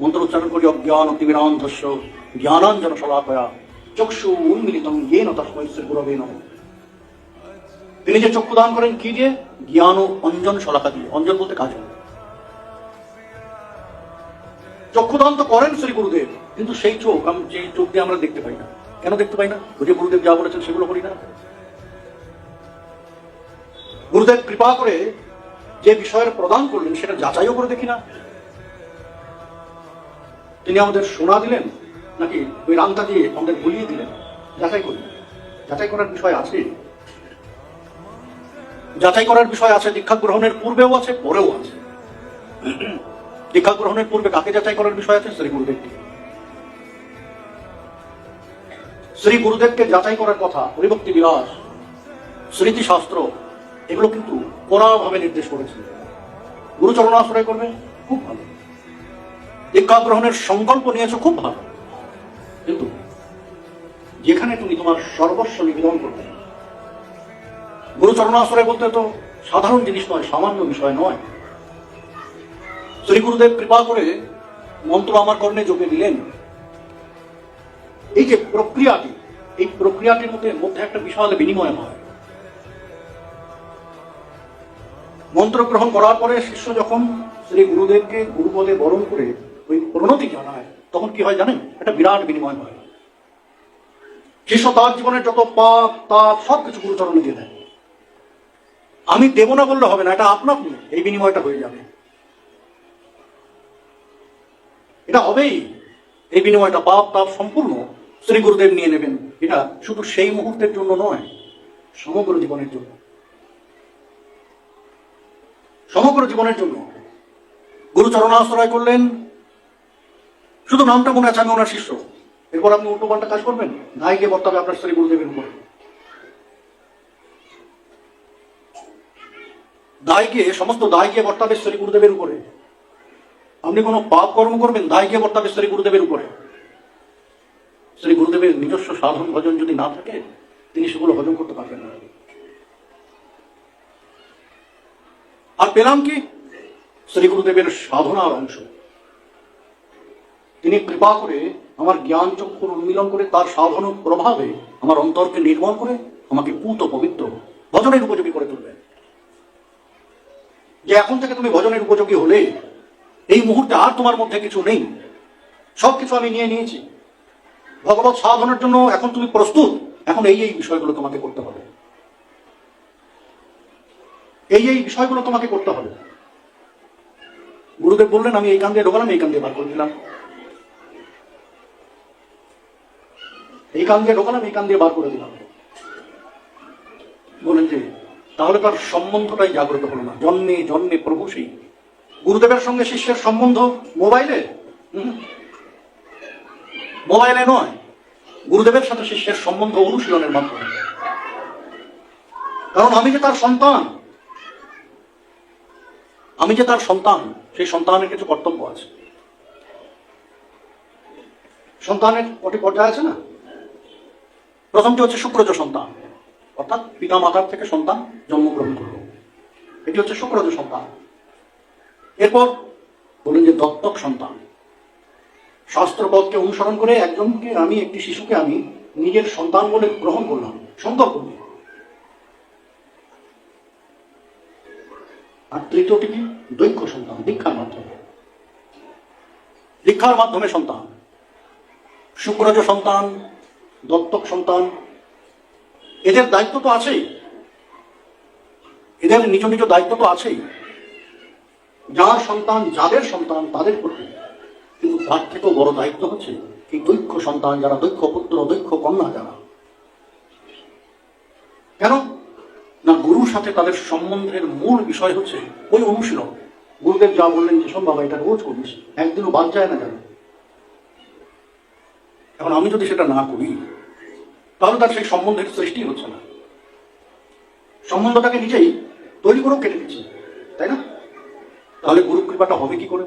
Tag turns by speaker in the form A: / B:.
A: মন্ত্র উচ্চারণ করি, অজ্ঞান অতিবিরান্ধস্য জ্ঞানাঞ্জন শলাকয়া চক্ষু উন্মিলিতম ইয়েন তস্মৈ শ্রী গুরবে নমঃ। তিনি যে চক্ষু দান করেন, কি দিয়ে? জ্ঞান ও অঞ্জন শলাকা দিয়ে। অঞ্জন বলতে কাজ চক্ষুদান তো করেন শ্রী গুরুদেব, কিন্তু সেই চোখ, আমি সেই চোখ দিয়ে আমরা দেখতে পাই না। কেন দেখতে পাই না? যে গুরুদেব যা বলেছেন, সেগুলো করি না। গুরুদেব কৃপা করে যে বিষয়ের প্রদান করলেন, সেটা যাচাইও করে দেখি না। তিনি আমাদের শোনা দিলেন, নাকি ওই রান্তা দিয়ে আমাদের ভুলিয়ে দিলেন? যাচাই করি যাচাই করার বিষয় আছে? যাচাই করার বিষয় আছে, দীক্ষা গ্রহণের পূর্বেও আছে, পরেও আছে। দীক্ষা গ্রহণের পূর্বে কাকে যাচাই করার বিষয় আছে? শ্রী গুরুদেবকে। শ্রী গুরুদেবকে যাচাই করার কথা পরিভক্তি বিলাস, স্মৃতিশাস্ত্র, এগুলো কিন্তু কড়াভাবে নির্দেশ করেছে। গুরুচরণ আশ্রয় করবে, খুব ভালো। দীক্ষা গ্রহণের সংকল্প নিয়েছো, খুব ভালো। কিন্তু যেখানে তুমি তোমার সর্বস্ব নিবেদন করবে গুরুচরণ আশ্রয় বলতে তো সাধারণ জিনিস নয়, সামান্য বিষয় নয়। শ্রী গুরুদেব কৃপা করে মন্ত্র আমার কর্ণে যোগে দিলেন। এই যে প্রক্রিয়াটি, এই প্রক্রিয়াটির মধ্যে মধ্যে একটা বিশাল বিনিময় হয়। মন্ত্র গ্রহণ করার পরে শিষ্য যখন শ্রী গুরুদেবকে গুরুপদে বরণ করে ওই প্রণতি জানায় তখন কি হয় জানেন? একটা বিরাট বিনিময় হয়। শিষ্য তার জীবনের যত পাপ, তাপ সব কিছু গুরুচরণে দিয়ে দেয়। আমি দেব না বললে হবে না, এটা আপনা আপনি এই বিনিময়টা হয়ে যাবে। এটা হবেই। এই বিনিময়টা পাপ, তাপ সম্পূর্ণ শ্রী গুরুদেব নিয়ে নেবেন। এটা শুধু সেই মুহূর্তের জন্য নয়, সমগ্র জীবনের জন্য। সমগ্র জীবনের জন্য। গুরুচরণ আশ্রয় করলেন শুধু নামটা মনে আছে, আমি ওনার শিষ্য। এরপর আপনি উল্টো পাল্টা কাজ করবেন? নাই গিয়ে বর্তাবে আপনার শ্রী গুরুদেবের উপরে। দায় গিয়ে, সমস্ত দায় গিয়ে বর্তাবে শ্রী গুরুদেবের উপরে। আপনি কোনো পাপ কর্ম করবেন, দায় গিয়ে বর্তাবে শ্রী গুরুদেবের উপরে। শ্রী গুরুদেবের নিজস্ব সাধন ভজন যদি না থাকে, তিনি সেগুলো হজম করতে পারবেন না। আর পেলাম কি? শ্রী গুরুদেবের সাধনার অংশ। তিনি কৃপা করে আমার জ্ঞান চক্ষুর উন্মিলন করে তার সাধন প্রভাবে আমার অন্তরকে নির্মল করে আমাকে পুত পবিত্র ভজনের উপযোগী করে তুলবেন। যে এখন থেকে তুমি ভজনের উপযোগী হলে এই মুহূর্তে আর তোমার মধ্যে কিছু নেই। সব কিছু আমি নিয়ে নিয়েছি। ভগবত সাধনের জন্য এখন তুমি প্রস্তুত। এখন এই এই বিষয়গুলো তোমাকে করতে হবে। এই এই বিষয়গুলো তোমাকে করতে হবে। গুরুদেব বললেন, আমি এই কান দিয়ে ঢোকালাম, এই কান দিয়ে বার করে দিলাম। এই কান দিয়ে ঢোকালাম, এই কান দিয়ে বার করে দিলাম। বলেন যে, তাহলে তার সম্বন্ধটাই জাগ্রত হলো না। জন্মে জন্মে প্রভু সেই। গুরুদেবের সঙ্গে শিষ্যের সম্বন্ধ মোবাইলে? মোবাইলে নয়, গুরুদেবের সাথে শিষ্যের সম্বন্ধ অনুশীলনের মাধ্যমে। কারণ আমি যে তার সন্তান, আমি যে তার সন্তান, সেই সন্তানের কিছু কর্তব্য আছে। সন্তানের কটি পর্যায়ে আছে না? প্রথমটি হচ্ছে শুক্রজ সন্তান। অর্থাৎ পিতা মাতার থেকে সন্তান জন্মগ্রহণ করল। এটি হচ্ছে শুক্রজ সন্তান। এরপর বলুন যে দত্তক সন্তান। শাস্ত্রপদকে অনুসরণ করে একজনকে আমি, একটি শিশুকে আমি নিজের সন্তান বলে গ্রহণ করলাম। নিয়ে আর তৃতীয়টি কি? দৈক্য সন্তান, দীক্ষার মাধ্যমে। দীক্ষার মাধ্যমে সন্তান। শুক্রজ সন্তান দত্তক সন্তান। এদের দায়িত্ব তো আছেই। এদের নিজ নিজ দায়িত্ব তো আছেই। যার সন্তান, যাদের সন্তান, তাদের প্রতি। কিন্তু তার থেকেও বড় দায়িত্ব হচ্ছে এই দৈক্ষ সন্তান যারা, দৈক্ষ পুত্র, দৈক্ষ কন্যা যারা। কেন? না, গুরুর সাথে তাদের সম্বন্ধের মূল বিষয় হচ্ছে ওই অনুশীলন। গুরুদেব যা বললেন যে, শোন বাবা, এটা রোজ করিস, একদিনও বাদ যায় না যেন এখন আমি যদি সেটা না করি তাহলে তার সেই সম্বন্ধের সৃষ্টি হচ্ছে না। সম্বন্ধটাকে নিজেই তৈরি করেও কেটে দিচ্ছে তাই না? তাহলে গুরু কৃপাটা হবে কি করে?